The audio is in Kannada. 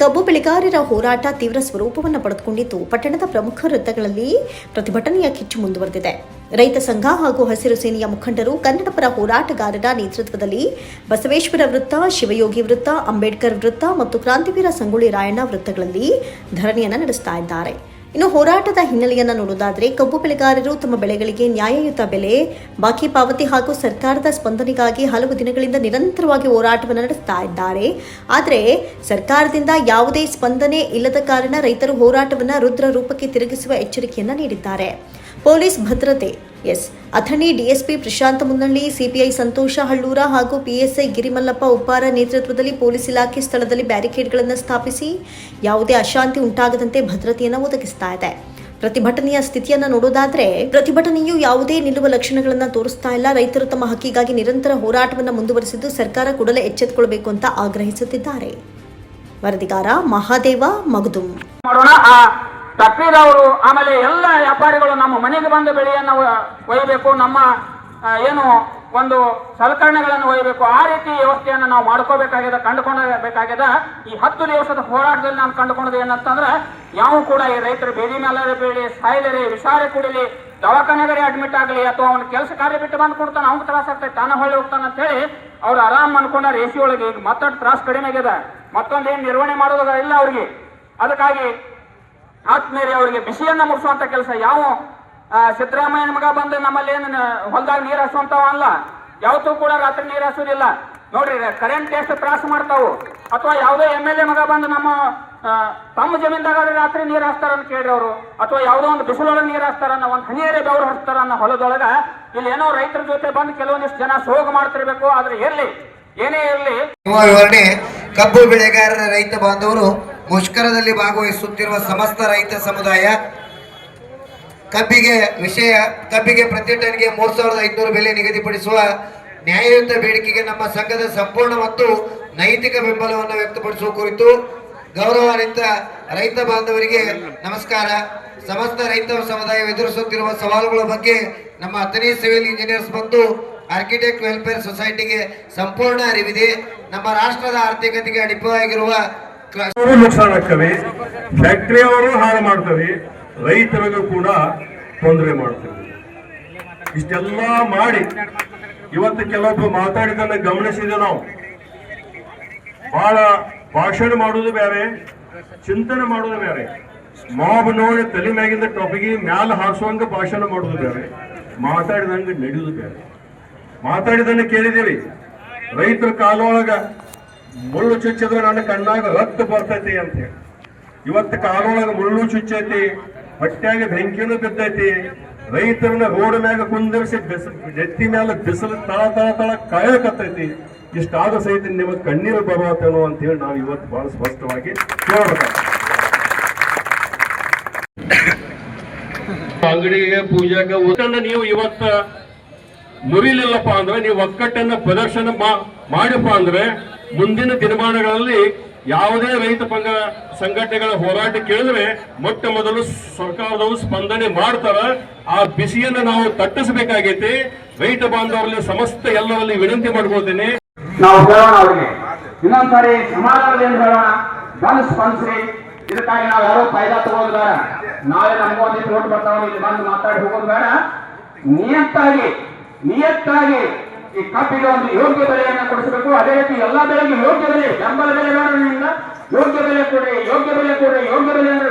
ಕಬ್ಬು ಬೆಳೆಗಾರರ ಹೋರಾಟ ತೀವ್ರ ಸ್ವರೂಪವನ್ನು ಪಡೆದುಕೊಂಡಿದ್ದು, ಪಟ್ಟಣದ ಪ್ರಮುಖ ವೃತ್ತಗಳಲ್ಲಿ ಪ್ರತಿಭಟನೆಯ ಕಿಚ್ಚು ಮುಂದುವರೆದಿದೆ. ರೈತ ಸಂಘ ಹಾಗೂ ಹಸಿರು ಸೇನೆಯ ಮುಖಂಡರು ಕನ್ನಡಪರ ಹೋರಾಟಗಾರರ ನೇತೃತ್ವದಲ್ಲಿ ಬಸವೇಶ್ವರ ವೃತ್ತ, ಶಿವಯೋಗಿ ವೃತ್ತ, ಅಂಬೇಡ್ಕರ್ ವೃತ್ತ ಮತ್ತು ಕ್ರಾಂತಿವೀರ ಸಂಗೊಳ್ಳಿ ರಾಯಣ್ಣ ವೃತ್ತಗಳಲ್ಲಿ ಧರಣಿಯನ್ನು ನಡೆಸ್ತಾ ಇದ್ದಾರೆ. ಇನ್ನು ಹೋರಾಟದ ಹಿನ್ನೆಲೆಯನ್ನು ನೋಡುವುದಾದರೆ ಕಬ್ಬು ಬೆಳೆಗಾರರು ತಮ್ಮ ಬೆಳೆಗಳಿಗೆ ನ್ಯಾಯಯುತ ಬೆಲೆ, ಬಾಕಿ ಪಾವತಿ ಹಾಗೂ ಸರ್ಕಾರದ ಸ್ಪಂದನೆಗಾಗಿ ಹಲವು ದಿನಗಳಿಂದ ನಿರಂತರವಾಗಿ ಹೋರಾಟವನ್ನು ನಡೆಸ್ತಾ ಇದ್ದಾರೆ. ಆದರೆ, ಸರ್ಕಾರದಿಂದ ಯಾವುದೇ ಸ್ಪಂದನೆ ಇಲ್ಲದ ಕಾರಣ ರೈತರು ಹೋರಾಟವನ್ನು ರುದ್ರ ರೂಪಕ್ಕೆ ತಿರುಗಿಸುವ ಎಚ್ಚರಿಕೆಯನ್ನು ನೀಡಿದ್ದಾರೆ. ಪೊಲೀಸ್ ಭದ್ರತೆ ಎಸ್. ಅಥಣಿ ಡಿಎಸ್ಪಿ ಪ್ರಶಾಂತ್ ಮುನ್ನಳ್ಳಿ, ಸಿಪಿಐ ಸಂತೋಷ ಹಳ್ಳೂರ ಹಾಗೂ ಪಿಎಸ್ಐ ಗಿರಿಮಲ್ಲಪ್ಪ ಉಪ್ಪಾರ ನೇತೃತ್ವದಲ್ಲಿ ಪೊಲೀಸ್ ಇಲಾಖೆ ಸ್ಥಳದಲ್ಲಿ ಬ್ಯಾರಿಕೇಡ್ಗಳನ್ನು ಸ್ಥಾಪಿಸಿ ಯಾವುದೇ ಅಶಾಂತಿ ಉಂಟಾಗದಂತೆ ಭದ್ರತೆಯನ್ನು ಒದಗಿಸ್ತಾ ಇದೆ. ಪ್ರತಿಭಟನೆಯ ಸ್ಥಿತಿಯನ್ನು ನೋಡೋದಾದ್ರೆ ಪ್ರತಿಭಟನೆಯು ಯಾವುದೇ ನಿಲ್ಲುವ ಲಕ್ಷಣಗಳನ್ನು ತೋರಿಸ್ತಾ ಇಲ್ಲ. ರೈತರು ತಮ್ಮ ಹಕ್ಕಿಗಾಗಿ ನಿರಂತರ ಹೋರಾಟವನ್ನು ಮುಂದುವರೆಸಿದ್ದು ಸರ್ಕಾರ ಕೂಡಲೇ ಎಚ್ಚೆತ್ತುಕೊಳ್ಬೇಕು ಅಂತ ಆಗ್ರಹಿಸುತ್ತಿದ್ದಾರೆ. ವರದಿಗಾರ ಮಹಾದೇವ ಮಗದುಂ ತಪ್ಪಿದವರು ಆಮೇಲೆ ಎಲ್ಲ ವ್ಯಾಪಾರಿಗಳು ನಮ್ಮ ಮನೆಗೆ ಬಂದು ಬೆಳೆಯನ್ನು ಒಯ್ಯಬೇಕು, ನಮ್ಮ ಏನು ಒಂದು ಸಲಕರಣೆಗಳನ್ನು ಒಯ್ಯಬೇಕು, ಆ ರೀತಿ ವ್ಯವಸ್ಥೆಯನ್ನು ನಾವು ಮಾಡ್ಕೋಬೇಕಾಗಿದೆ, ಕಂಡುಕೊಳ್ಳಬೇಕಾಗಿದೆ. ಈ ಹತ್ತು ದಿವಸದ ಹೋರಾಟದಲ್ಲಿ ನಾನು ಕಂಡುಕೊಂಡದ್ದು ಏನಂತಂದ್ರೆ, ಯಾವ ಕೂಡ ಈ ರೈತರು ಬೇದಿ ಮೇಲೆ ಬೀಳಿ, ಸಾಯ್ಲರಿ ವಿಷಾರ ಕುಡಿಲಿ, ದವಾಖಾನೆಗರೆ ಅಡ್ಮಿಟ್ ಆಗಲಿ, ಅಥವಾ ಅವನ ಕೆಲಸ ಕಾರ್ಯ ಬಿಟ್ಟು ಬಂದು ಕೊಡ್ತಾನೆ, ಅವ್ನಿಗೆ ತ್ರಾಸ ಆಗ್ತೈತೆ ತಾನ ಹೊಳ್ಳಿ ಹೋಗ್ತಾನೆ ಅಂತ ಹೇಳಿ, ಅವ್ರು ಆರಾಮ್ ಅನ್ಕೊಂಡ ಎ ಸಿ ಒಳಗೆ ಈಗ ಮತ್ತೊಂದು ತ್ರಾಸ ಕಡಿಮೆ ಆಗಿದೆ. ಮತ್ತೊಂದು ಏನು ನಿರ್ವಹಣೆ ಮಾಡೋದಿಲ್ಲ ಅವ್ರಿಗೆ. ಅದಕ್ಕಾಗಿ ಆತ್ಮೇರಿ ಅವರಿಗೆ ಬಿಸಿಯನ್ನ ಮುಟ್ಟಿಸುವಂತ ಕೆಲಸ ಯಾವ ಸಿದ್ದರಾಮಯ್ಯನ ಮಗ ಬಂದು ನಮ್ಮಲ್ಲಿ ಏನು ಹೊಲದಾಗ ನೀರು ಹಸುವಂತಾವ ಅಲ್ಲ? ಯಾವತ್ತೂ ಕೂಡ ರಾತ್ರಿ ನೀರು ಹಸುದಿಲ್ಲ ನೋಡ್ರಿ ಕರೆಂಟ್ ಎಷ್ಟು ತ್ರಾಸ ಮಾಡ್ತಾವು. ಅಥವಾ ಯಾವುದೋ ಎಂ ಎಲ್ ಎ ಮಗ ಬಂದು ನಮ್ಮ ತಮ್ಮ ಜಮೀನ್ದಾಗ ರಾತ್ರಿ ನೀರು ಹಾಸ್ತಾರ ಅಂತ ಕೇಳ್ರಿ ಅವರು. ಅಥವಾ ಯಾವುದೋ ಒಂದು ಬಿಸಿಲೊಳಗೆ ನೀರು ಹಾಸ್ತಾರ ಅನ್ನ ಒಂದು ಹನಿಯರೆ ಬೆವರು ಹರಿಸ್ತಾರ ಅನ್ನೋ ಹೊಲದೊಳಗ ಇಲ್ಲಿ ಏನೋ ರೈತರ ಜೊತೆ ಬಂದು ಕೆಲವೊಂದಿಷ್ಟು ಜನ ಸೋಗ ಮಾಡ್ತಿರ್ಬೇಕು, ಆದ್ರೆ ಇರ್ಲಿ, ಏನೇ ಇರಲಿ. ಕಬ್ಬು ಬೆಳೆಗಾರರ ರೈತ ಬಾಂಧವರು ಮುಷ್ಕರದಲ್ಲಿ ಭಾಗವಹಿಸುತ್ತಿರುವ ಸಮಸ್ತ ರೈತ ಸಮುದಾಯ, ಕಬ್ಬಿಗೆ ವಿಷಯ, ಕಬ್ಬಿಗೆ ಪ್ರತಿ ಟನ್ಗೆ ಮೂರ್ ಸಾವಿರದ ಐನೂರು ಬೆಲೆ ನಿಗದಿಪಡಿಸುವ ನ್ಯಾಯಯುತ ಬೇಡಿಕೆಗೆ ನಮ್ಮ ಸಂಘದ ಸಂಪೂರ್ಣ ಮತ್ತು ನೈತಿಕ ಬೆಂಬಲವನ್ನು ವ್ಯಕ್ತಪಡಿಸುವ ಕುರಿತು ಗೌರವಾನ್ವಿತ ರೈತ ಬಾಂಧವರಿಗೆ ನಮಸ್ಕಾರ. ಸಮಸ್ತ ರೈತ ಸಮುದಾಯ ಎದುರಿಸುತ್ತಿರುವ ಸವಾಲುಗಳ ಬಗ್ಗೆ ನಮ್ಮ ಅಥಣಿ ಸಿವಿಲ್ ಇಂಜಿನಿಯರ್ಸ್ ಮತ್ತು ಆರ್ಕಿಟೆಕ್ಟ್ ವೆಲ್ಫೇರ್ ಸೊಸೈಟಿಗೆ ಸಂಪೂರ್ಣ ಅರಿವಿದೆ. ನಮ್ಮ ರಾಷ್ಟ್ರದ ಆರ್ಥಿಕತೆಗೆ ಅಡಿಪಾಗಿರುವ ನುಕ್ಸಾನ್ ಆಗ್ತವೆ ಫ್ಯಾಕ್ಟರಿ ಅವರು ಹಾಳು ಮಾಡ್ತವೆ, ರೈತರಿಗೂ ಕೂಡ ತೊಂದರೆ ಮಾಡ್ತವೆ. ಇಷ್ಟೆಲ್ಲ ಮಾಡಿ, ಇವತ್ತು ಕೆಲವೊಬ್ಬ ಮಾತಾಡಿದ್ದನ್ನು ಗಮನಿಸಿದೆ ನಾವು. ಬಹಳ ಭಾಷಣ ಮಾಡುವುದು ಬೇರೆ, ಚಿಂತನೆ ಮಾಡುವುದು ಬೇರೆ. ಮಾಬ್ ನೋಡಿ ತಲೆ ಮ್ಯಾಗಿಂದ ಟೊಪಿಗೆ ಮ್ಯಾಲ ಹಾರಿಸುವಂಗ ಭಾಷಣ ಮಾಡುವುದು ಬೇರೆ, ಮಾತಾಡಿದಂಗೆ ನಡೆಯುವುದು ಬೇರೆ. ಮಾತಾಡಿದನ್ನ ಕೇಳಿದೀವಿ ರೈತರ ಕಾಲೊಳಗ ಮುಳ್ಳು ಚುಚ್ಚಿದ್ರೆ ನನ್ನ ಕಣ್ಣಾಗ ರಕ್ತ ಬರ್ತೈತಿ ಅಂತ ಹೇಳಿ. ಇವತ್ತು ಕಾಲೊಳಗ ಮುಳ್ಳು ಚುಚ್ಚೈತಿ ಹೊಟ್ಯಾಗ ಬೆಂಕಿನೂ ಬಿದ್ದೈತಿ. ರೈತರನ್ನ ರೋಡ್ ಮ್ಯಾಗ ಕುಂದರ್ಸಿ ಬಿಸಿಲು ಎತ್ತಿ ಮ್ಯಾಲ ಬಿಸಿಲು ತಳ ತಳ ತಳ ಕಾಯಕತ್ತೈತಿ. ಇಷ್ಟಾದ ಸಹಿತ ನಿಮಗೆ ಕಣ್ಣೀರು ಬರುವತ್ತೇನೋ ಅಂತ ಹೇಳಿ ನಾವು ಇವತ್ತು ಬಹಳ ಸ್ಪಷ್ಟವಾಗಿ ಕೇಳಬೇಕು ಅಂಗಡಿಗೆ ಪೂಜೆಗೆ ನೀವು ಇವತ್ತ ಮುರಿಲಿಲ್ಲಪ್ಪ ಅಂದ್ರೆ ನೀವು ಒಕ್ಕಟ್ಟನ್ನು ಪ್ರದರ್ಶನ ಮಾಡಪ್ಪ ಅಂದ್ರೆ ಮುಂದಿನ ದಿನಮಾನಗಳಲ್ಲಿ ಯಾವುದೇ ರೈತ ಪಂಗ ಸಂಘಟನೆಗಳ ಹೋರಾಟ ಕೇಳಿದ್ರೆ ಮೊಟ್ಟ ಮೊದಲು ಸರ್ಕಾರದವರು ಸ್ಪಂದನೆ ಮಾಡ್ತಾರ. ಆ ಬಿಸಿಯನ್ನು ನಾವು ತಟ್ಟಿಸಬೇಕಾಗೈತಿ. ರೈತ ಬಾಂಧವರಲ್ಲಿ ಸಮಸ್ತ ಎಲ್ಲರಲ್ಲಿ ವಿನಂತಿ ಮಾಡ್ಕೊಳ್ತೇನೆ. ನಾವು ಹೇಳೋಣ ಅವರಿಗೆ. ಇನ್ನೊಂದ್ಸಾರಿ ಸಮಾಧಾನದಿಂದ ಹೇಳೋಣ? ಬಂದು ಸ್ಪಂದಿಸ್ರಿ. ಇದಕ್ಕಾಗಿ ನಾವು ಯಾರೋ ಫೈದಾ ತಗೋದು ಬೇಡ ನಾಳೆ ನಮ್ಗೊಂದು ಓಟ್ ಬರ್ತಾವ, ಇಲ್ಲಿ ಬಂದು ಮಾತಾಡಿ ಹೋಗೋದು ಬೇಡ. ನಿಯತ್ತಾಗಿ ನಿಯತ್ತಾಗಿ ಈ ಕಬ್ಬಿಗೆ ಒಂದು ಯೋಗ್ಯ ಬೆಲೆಯನ್ನ ಕೊಡಿಸಬೇಕು. ಅದೇ ರೀತಿ ಎಲ್ಲಾ ಬೆಲೆಗೆ ಯೋಗ್ಯ ಬೆಲೆ, ಬೆಂಬಲ ಬೆಲೆ ಯೋಗ್ಯ ಬೆಲೆ ಕೊಡಿ ಯೋಗ್ಯ ಬೆಲೆ ಕೊಡಿ ಯೋಗ್ಯ ಬೆಲೆ ಅಂದ್ರೆ